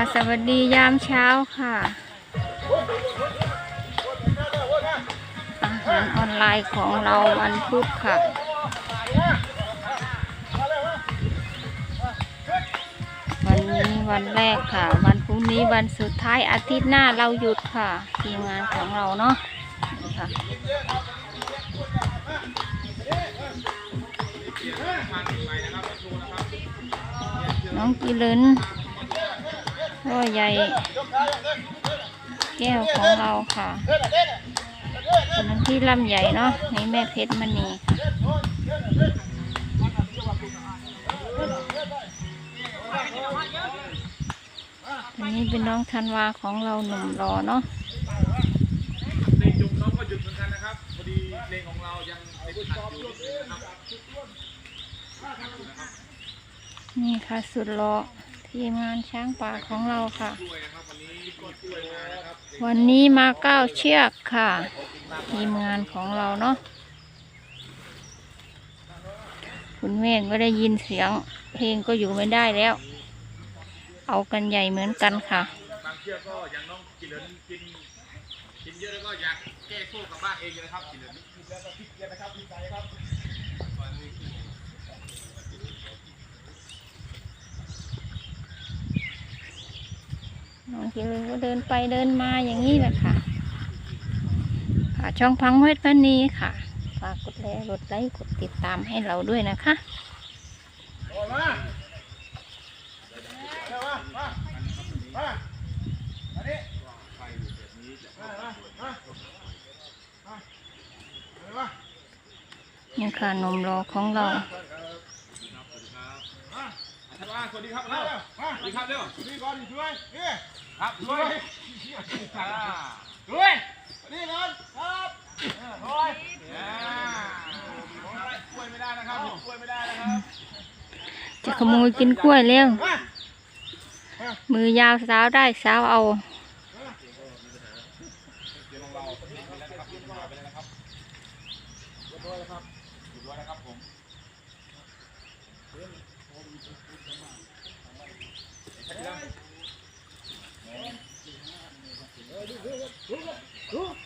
ะสวัสดียามเช้าค่ะ อาหารออนไลน์ของเราวันพุธค่ะ วันนี้วันแรกค่ะ วันพรุ่งนี้วันสุดท้ายอาทิตย์หน้าเราหยุดค่ะ ทีมงานของเราเนาะค่ะน้องกิเลน พ่อใหญ่แก้วของเราค่ะคนนั้นที่ลำใหญ่เนาะนี่แม่เพชรมณีค่อันนี้เป็นน้องธันวาของเราหนุ่มรอเนาะเพลงยุงน้องก็หยุดเหมือนกันนะครับพอดีเพลงของเรายังไม่ได้อัดอยู่นี่ค่ะสุดรอ ทีมงานช้างป่าของเราค่ะ วันนี้มาเก้าเชือกค่ะ ทีมงานของเราเนาะคุณเมฆก็ได้ยินเสียง เพลงก็อยู่ไม่ได้แล้ว เอากันใหญ่เหมือนกันค่ะบางเชือกก็อย่างน้องกินเหลินกินกินเยอะแล้วก็อยากแก้โซ่กับบ้านเองเลยนะครับกินเหลินกินแล้วก็พิกเยอะนะครับพลิกใจครับ น้องกิลนก็เดินไปเดินมาอย่างนี้แหละค่ะ ค่ะช่องพังเวทพันนีค่ะ ฝากกดแลกดไลค์กดติดตามให้เราด้วยนะคะนี่ค่ะนมรอของเราท่านว่าสวัสดีครับเร็วสวัสดีครับเร็วสวัสดีก่อนช่วยนี่ ครับช่วยอ่าช่วยสวัสดีก่อนครับเออช่วยอ่าช่วยไม่ได้นะครับช่วยไม่ได้นะครับจะขโมยกินกล้วยเร็วมามือยาวสาวได้สาวเอา เดี๋ยวของเราไปแล้วนะครับเรียบร้อยไปแล้วนะครับเรียบร้อยแล้วครับเรียบร้อยแล้วครับผมเอืม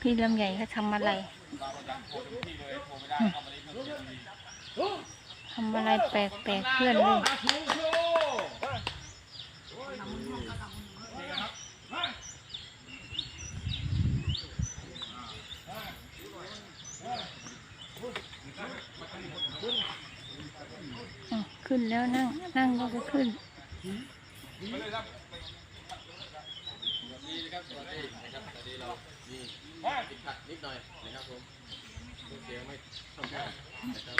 พี่ลำใหญ่เขาทำอะไรทำอะไรแปลกแปลกๆเพื่อนเลยขึ้นแล้วนั่ง นั่งก็ขึ้น จะขึ้นขัดนิดหน่อยนะครับผมเสียงไม่ค่อนข้างนะครับ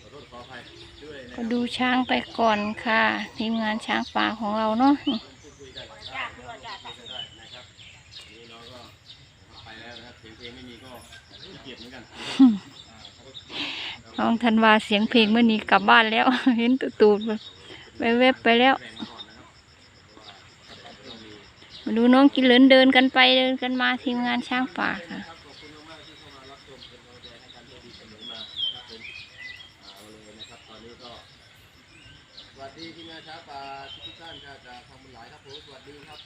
ขอโทษขออภัยด้วยนะก็ดูช้างไปก่อนค่ะ ทีมงานช้างป่าของเราเนาะพูดคุยกันได้นะครับนี่น้องก็ไปแล้วนะครับเสียงเพลงไม่มีก็ขี้เกียจเหมือนกันน้องธันวาเสียงเพลงเมื่อนี้กลับบ้านแล้ว เห็นตูตูดไปเว็บไปแล้วมา ดูน้องกินเหลินเดินกันไปเดินกันมาทีมงานช้างป่าค่ะเข้ามารับชมเป็นกำลังใจให้กันด้วยดีเสมอาเลยนะครับตอนนี้ก็สวัสดีทีมงานช้างป่าทุกท่านครับจากทางบุญหลายครับผมสวัสดีครับ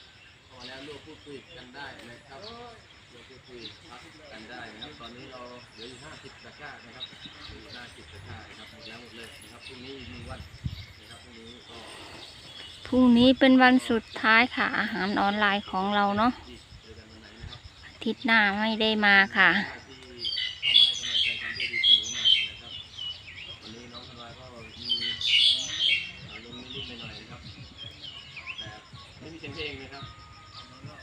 เข้ามาแล้วร่วมพูดคุยกันได้นะครับร่วมพูดคุยพักกันได้นะครับ ตอนนี้เราเหลืออยู่50ตะกร้านะครับหลืออยู่50ตะกร้านะครับหมดแล้วหมดเลยนะครับพรุ่งนี้อีวันนะครับพรุ่งนี้ก็ พรุ่งนี้เป็นวันสุดท้ายค่ะ อาหารออนไลน์ของเราเนาะอาทิตย์หน้าไม่ได้มาค่ะท่านด้วยดีเสมอมานะครับวันนี้น้องธันวาก็มีอารมณ์นิดๆหน่อยๆนะครับแต่ไม่มีเสียงเพลงนะครับขอบ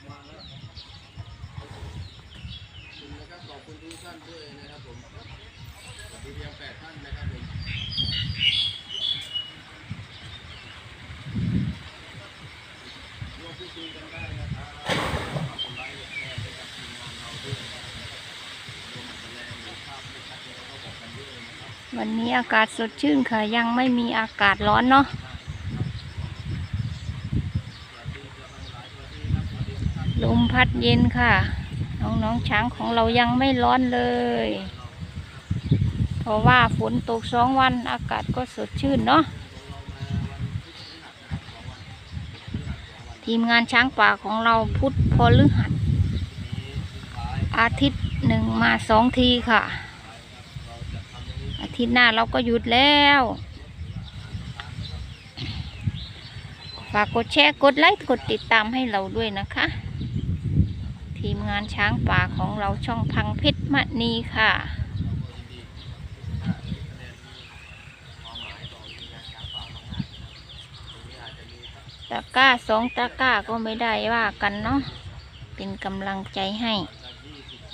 คุณนะครับขอบคุณทุกท่านด้วยนะครับผมสวัสดีเพียงแปดท่านนะครับผม วันนี้อากาศสดชื่นค่ะ ยังไม่มีอากาศร้อนเนาะลมพัดเย็นค่ะ น้องๆช้างของเรายังไม่ร้อนเลย เพราะว่าฝนตกสองวันอากาศก็สดชื่นเนาะทีมงานช้างป่าของเราพุทธพลฤหัส อาทิตย์หนึ่งมาสองทีค่ะ อาทิตย์หน้าเราก็หยุดแล้ว ฝากกดแชร์กดไลค์กดติดตามให้เราด้วยนะคะ ทีมงานช้างป่าของเราช่องพังเพชรมณีค่ะตะกร้าสองตะกร้าก็ไม่ได้ว่ากันเนาะเป็นกำลังใจให้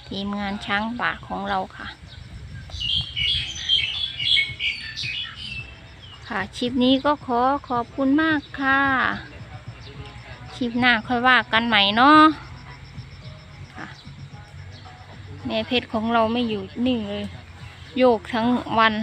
ทีมงานช้างป่าของเราค่ะ ค่ะคลิปนี้ก็ขอขอบคุณมากค่ะ คลิปหน้าค่อยว่ากันใหม่เนาะค่ะ แม่เพชรของเราไม่อยู่นิ่งเลย โยกทั้งวัน